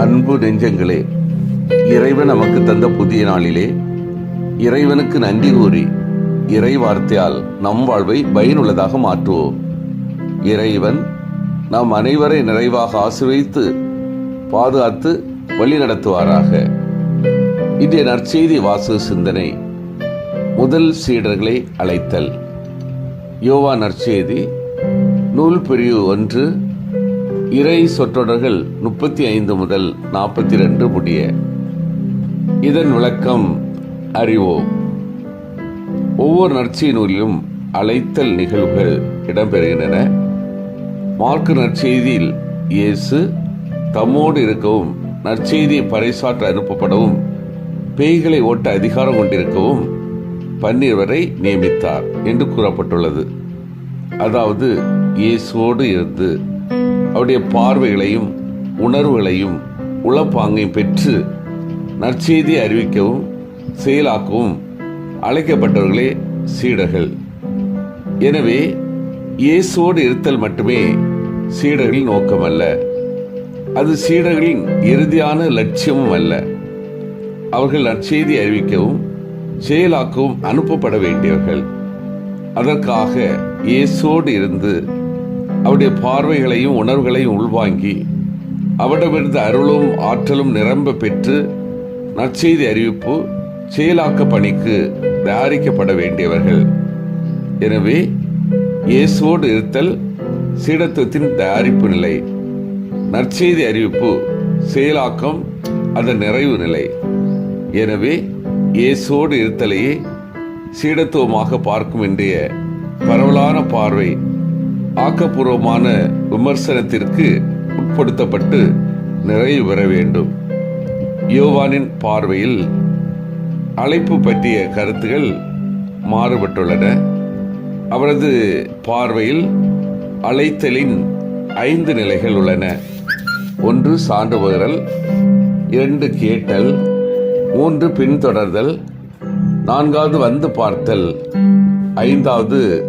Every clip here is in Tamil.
அன்பு நெஞ்சங்களே இறைவன் நமக்கு தந்த புதிய நாளிலே இறைவனுக்கு நன்றி கூறி இறை வார்த்தையால் நம் வாழ்வை பயனுள்ளதாக மாற்றுவோம். இறைவன் நாம் அனைவரை நிறைவாக ஆசிர்வதித்து பாதுகாத்து வழி நடத்துவாராக. இன்றைய நற்செய்தி வாசு சிந்தனை முதல் சீடர்களை அழைத்தல். யோவா நற்செய்தி நூல் பிரிவு ஒன்று இறை சொற்றொடர்கள் முப்பத்தி ஐந்து முதல் நாற்பத்தி ரெண்டு முடிய. இதன் விளக்கம் அறிவோம். ஒவ்வொரு நற்செய்தி நூலிலும் அழைத்தல் நிகழ்வுகள் இடம்பெறுகின்றன. மார்க்கு நற்செய்தியில் இயேசு தம்மோடு இருக்கவும் நற்செய்தியை பறைசாற்ற அனுப்பப்படவும் பேய்களை ஓட்ட அதிகாரம் கொண்டிருக்கவும் பன்னிருவரை நியமித்தார் என்று கூறப்பட்டுள்ளது. அதாவது இயேசுவோடு இருந்து அவருடைய பார்வைகளையும் உணர்வுகளையும் உளப்பாங்கையும் பெற்று நற்செய்தியை அறிவிக்கவும் செயலாக்கவும் அழைக்கப்பட்டவர்களே சீடர்கள். எனவே இயேசுவோடு இருத்தல் மட்டுமே சீடர்களின் நோக்கம் அல்ல அது சீடர்களின் இறுதியான லட்சியமும் அல்ல. அவர்கள் நற்செய்தி அறிவிக்கவும் செயலாக்கவும் அனுப்பப்பட வேண்டியவர்கள். அதற்காக இயேசோடு இருந்து அவருடைய பார்வைகளையும் உணர்வுகளையும் உள்வாங்கி அவரிடமிருந்து அருளும் ஆற்றலும் நிரம்ப பெற்று நற்செய்தி அறிவிப்பு செயலாக்க பணிக்கு தயாரிக்கப்பட வேண்டியவர்கள். எனவே இயேசுவோடு இருத்தல் சீடத்துவத்தின் தயாரிப்பு நிலை நற்செய்தி அறிவிப்பு செயலாக்கம் அதன் நிறைவு நிலை. எனவே இயேசுவோடு இருத்தலையே சீடத்துவமாக பார்க்கும் இன்றைய பரவலான பார்வை ஆக்கப்பூர்வமான விமர்சனத்திற்கு உட்படுத்தப்பட்டு நிறைவு பெற வேண்டும். யோவானின் பார்வையில் அழைப்பு பற்றிய கருத்துகள் மாறுபட்டுள்ளன. அவரது பார்வையில் அழைத்தலின் ஐந்து நிலைகள் உள்ளன. ஒன்று சான்று பகரல் இரண்டு கேட்டல் மூன்று பின்தொடர்தல் நான்காவது வந்து பார்த்தல் ஐந்தாவது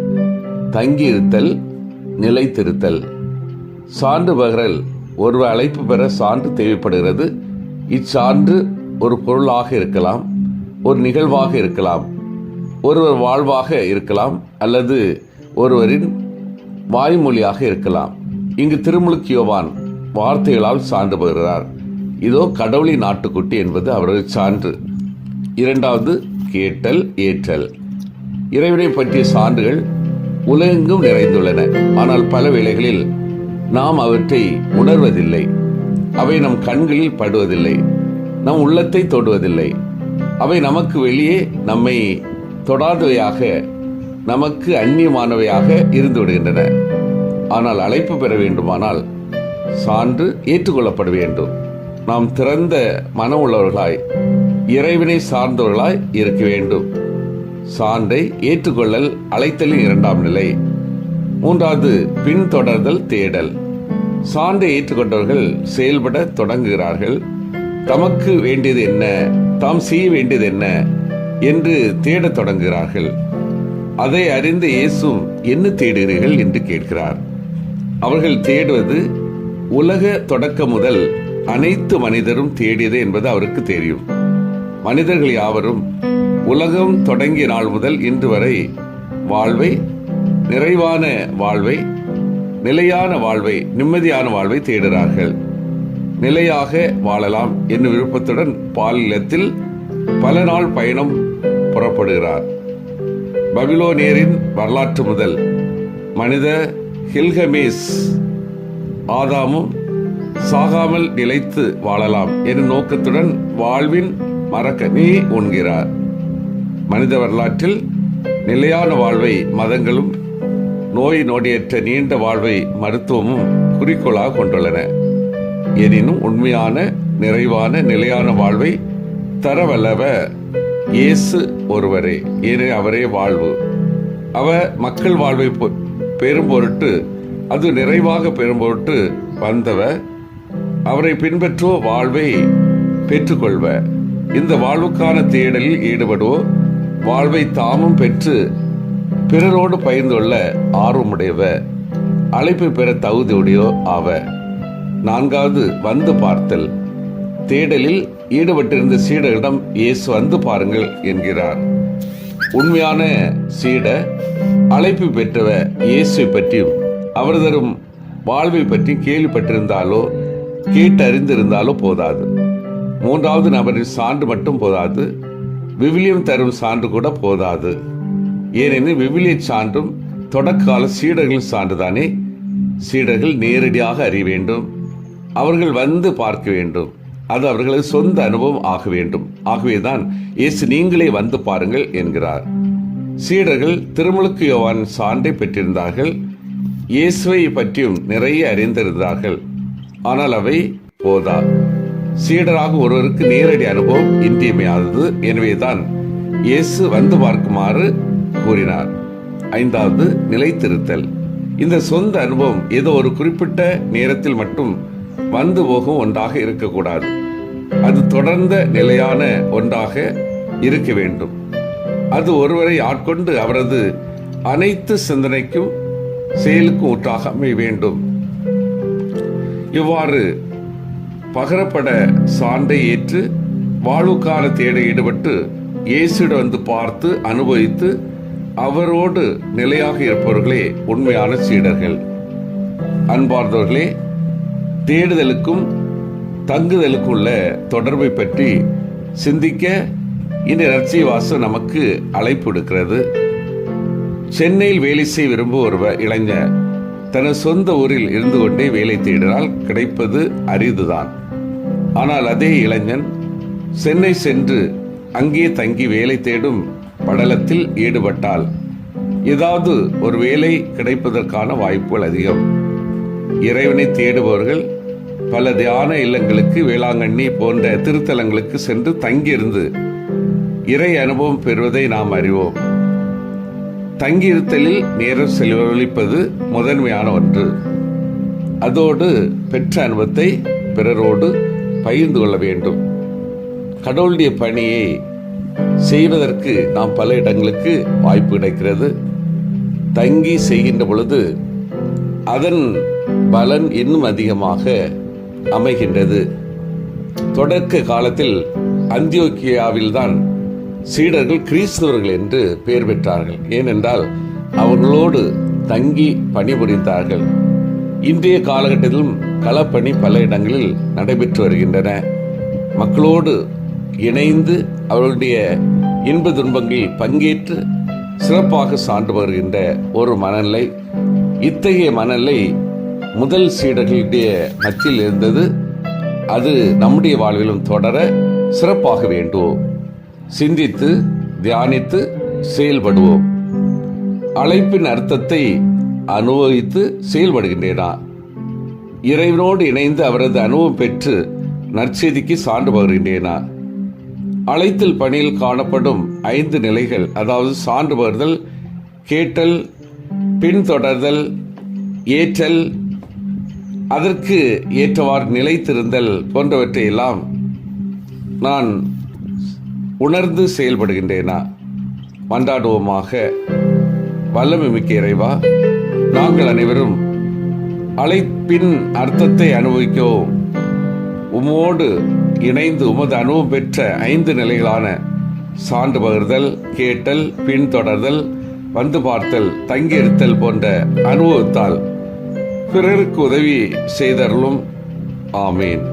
தங்கியிருத்தல் நிலைத்திருத்தல். சான்று பகரல் ஒருவர் அழைப்பு பெற சான்று தேவைப்படுகிறது. இச்சான்று ஒரு பொருளாக இருக்கலாம் ஒரு நிகழ்வாக இருக்கலாம் ஒருவர் வாழ்வாக இருக்கலாம் அல்லது ஒருவரின் வாய்மொழியாக இருக்கலாம். இங்கு திருமுழுக்கு யோவான் வார்த்தைகளால் சான்று பகிர்கிறார். இதோ கடவுளின் நாட்டுக்குட்டி என்பது அவரது சான்று. இரண்டாவது கேட்டல் ஏற்றல். இறைவனை பற்றிய சான்றுகள் உலகெங்கும் நிறைந்துள்ளன. ஆனால் பல வேளைகளில் நாம் அவற்றை உணர்வதில்லை. அவை நம் கண்களில் படுவதில்லை. நம் உள்ளத்தை தொடுவதில்லை. அவை நமக்கு வெளியே நம்மை தொடாதவையாக நமக்கு அந்நியமானவையாக இருந்து விடுகின்றன. ஆனால் அழைப்பு பெற வேண்டுமானால் சான்று ஏற்றுக்கொள்ளப்பட வேண்டும். நாம் திறந்த மனம் உள்ளவர்களாய் இறைவனை சார்ந்தவர்களாய் இருக்க வேண்டும். சான்றை ஏற்றுக்கொள்ளல் அழைத்தலின் இரண்டாம் நிலை. மூன்றாவது பின்தொடர்தல் தேடல். சான்றை ஏற்றுக்கொண்டவர்கள் செயல்பட தொடங்குகிறார்கள். தமக்கு வேண்டியது என்ன? தாம் செய்ய வேண்டியது என்ன? என்று தேடத் தொடங்குகிறார்கள். அதை அறிந்த இயேசும் என்ன தேடுகிறீர்கள்? என்று கேட்கிறார். அவர்கள் தேடுவது உலக தொடக்க முதல் அனைத்து மனிதரும் தேடியது என்பது அவருக்கு தெரியும். மனிதர்கள் யாவரும் உலகம் தொடங்கிய நாள் முதல் இன்று வரை வாழ்வை நிறைவான வாழ்வை நிலையான வாழ்வை நிம்மதியான வாழ்வை தேடுகிறார்கள். நிலையாக வாழலாம் என்னும் விருப்பத்துடன் பாலிலத்தில் பல நாள் பயணம் புறப்படுகிறார். பபிலோனியரின் வரலாற்று முதல் மனித ஹில்கமேஸ் ஆதாமும் சாகாமல் நிலைத்து வாழலாம் எனும் நோக்கத்துடன் வாழ்வின் மரக்கனி உண்கிறார். மனித வரலாற்றில் நிலையான வாழ்வை மதங்களும் நோய் நொடியற்ற நீண்ட வாழ்வை மருத்துவமும் குறிக்கோளாக கொண்டுள்ளன. எனினும் உண்மையான நிறைவான நிலையான வாழ்வை தரவல்லவ இயேசு ஒருவரே ஏனே அவரே வாழ்வு. அவர் மக்கள் வாழ்வை பொ- பெரும் பொருட்டு அது நிறைவாக பெரும் பொருட்டு வந்தவர் அவரை பின்பற்றுவோ வாழ்வை பெற்றுக்கொள்வ. இந்த வாழ்வுக்கான தேடலில் ஈடுபடுவோ வாழ்வை தாமும் பெற்று பிறரோடு பகிர்ந்துள்ள ஆர்வமுடையவ அழைப்பு பெற தகுதியுடையோ ஆவ. நான்காவது வந்து பார்த்தல். தேடலில் ஈடுபட்டிருந்த சீடரிடம் இயேசு வந்து பாருங்கள் என்கிறார். உண்மையான சீட அழைப்பு பெற்றவ இயேசுவை பற்றியும் அவர் தரும் வாழ்வை பற்றி கேள்விப்பட்டிருந்தாலோ கேட்டறிந்திருந்தாலோ போதாது. மூன்றாவது நபரின் சான்று மட்டும் போதாது. விவிலியம் தரும் சான்று கூட போதாது. ஏனெனில் விவிலிய சான்றும் தொடக்கால சீடர்கள் சான்றுதானே. சீடர்கள் நேரடியாக அறிய வேண்டும். அவர்கள் வந்து பார்க்க வேண்டும். அது அவர்களது சொந்த அனுபவம் ஆக வேண்டும். ஆகவேதான் இயேசு நீங்களே வந்து பாருங்கள் என்கிறார். சீடர்கள் திருமுழுக்கு யோவான் சான்றை பெற்றிருந்தார்கள். இயேசுவை பற்றியும் நிறைய அறிந்திருந்தார்கள். ஆனால் அவை போதா. சீடராக ஒருவருக்கு நேரடி அனுபவம் இன்றியமையாதது. எனவேதான் இயேசு வந்து பார்க்குமாறு கூறினார். ஐந்தாவது நிலைத்திருத்தல். இந்த சொந்த அனுபவம் ஏதோ ஒரு குறிப்பிட்ட நேரத்தில் மட்டும் வந்து போகும் ஒன்றாக இருக்கக்கூடாது. அது தொடர்ந்த நிலையான ஒன்றாக இருக்க வேண்டும். அது ஒருவரை ஆட்கொண்டு அவரது அனைத்து சிந்தனைக்கும் செயலுக்கும் ஊற்றாக அமைய வேண்டும். இவ்வாறு பகரப்பட சான்றை ஏற்று வாழ்வுக்கான தேட ஈடுபட்டு இயேசுட வந்து பார்த்து அனுபவித்து அவரோடு நிலையாக இருப்பவர்களே உண்மையான சீடர்கள். அன்பார்ந்தவர்களே தேடுதலுக்கும் தங்குதலுக்கும் உள்ள தொடர்பை பற்றி சிந்திக்க இந்த ரட்சிய வாசம் நமக்கு அழைப்பு எடுக்கிறது சென்னையில் வேலை செய்ய விரும்பும் ஒரு இளைஞர். தனது சொந்த ஊரில் இருந்து கொண்டே வேலை தேடினால் கிடைப்பது அரிதுதான். ஆனால் அதே இளைஞன் சென்னை சென்று அங்கே தங்கி வேலை தேடும் படலத்தில் ஈடுபட்டால் ஏதாவது ஒரு வேலை கிடைப்பதற்கான வாய்ப்புகள் அதிகம். இறைவனை தேடுபவர்கள் பல தியான இல்லங்களுக்கு வேளாங்கண்ணி போன்ற திருத்தலங்களுக்கு சென்று தங்கியிருந்து இறை அனுபவம் பெறுவதை நாம் அறிவோம். தங்கியிருத்தலில் நேரம் செலவழிப்பது முதன்மையான ஒன்று. அதோடு பெற்ற அனுபவத்தை பிறரோடு பகிர்ந்து கொள்ள வேண்டும். கடவுளுடைய பணியை செய்வதற்கு நாம் பல இடங்களுக்கு வாய்ப்பு கிடைக்கிறது. தங்கி செய்கின்ற பொழுது அதன் பலன் இன்னும் அதிகமாக அமைகின்றது. தொடக்க காலத்தில் அந்தியோக்கியாவில்தான் சீடர்கள் கிறிஸ்தவர்கள் என்று பெயர் பெற்றார்கள். ஏனென்றால் அவர்களோடு தங்கி பணிபுரிந்தார்கள். இன்றைய காலகட்டத்திலும் களப்பணி பல இடங்களில் நடைபெற்று வருகின்றன. மக்களோடு இணைந்து அவர்களுடைய இன்ப துன்பங்களில் பங்கேற்று சிறப்பாக சான்று வருகின்ற ஒரு மனநிலை இத்தகைய மனநிலை முதல் சீடர்களுடைய மத்தியில் இருந்தது. அது நம்முடைய வாழ்விலும் தொடர சிறப்பாக வேண்டுவோம் சிந்தித்து தியானித்து செயல்படுவோம். அழைப்பின் அர்த்தத்தை அனுபவித்து செயல்படுகின்றேனா? இறைவனோடு இணைந்து அவரது அனுபவம் பெற்று நற்செய்திக்கு சான்று பகிர்கின்றேனா? அழைத்தல் பணியில் காணப்படும் ஐந்து நிலைகள் அதாவது சான்று பகிர்தல் கேட்டல் பின்தொடர்தல் ஏற்றல் அதற்கு ஏற்றவாறு நிலைத்திருந்தல் போன்றவற்றை எல்லாம் நான் உணர்ந்து செயல்படுகின்றேனா? மன்றாடுவோமாக வல்லமை மிக்க இறைவா நாங்கள் அனைவரும் அழைப்பின் அர்த்தத்தை அனுபவிக்கவும் உமோடு இணைந்து உமது அனுபவம் பெற்ற ஐந்து நிலைகளான சான்று பகிர்தல் கேட்டல் பின்தொடர்தல் வந்து பார்த்தல் தங்கியிருத்தல் போன்ற அனுபவத்தால் பிறருக்கு உதவி செய்தருளும். ஆமீன்.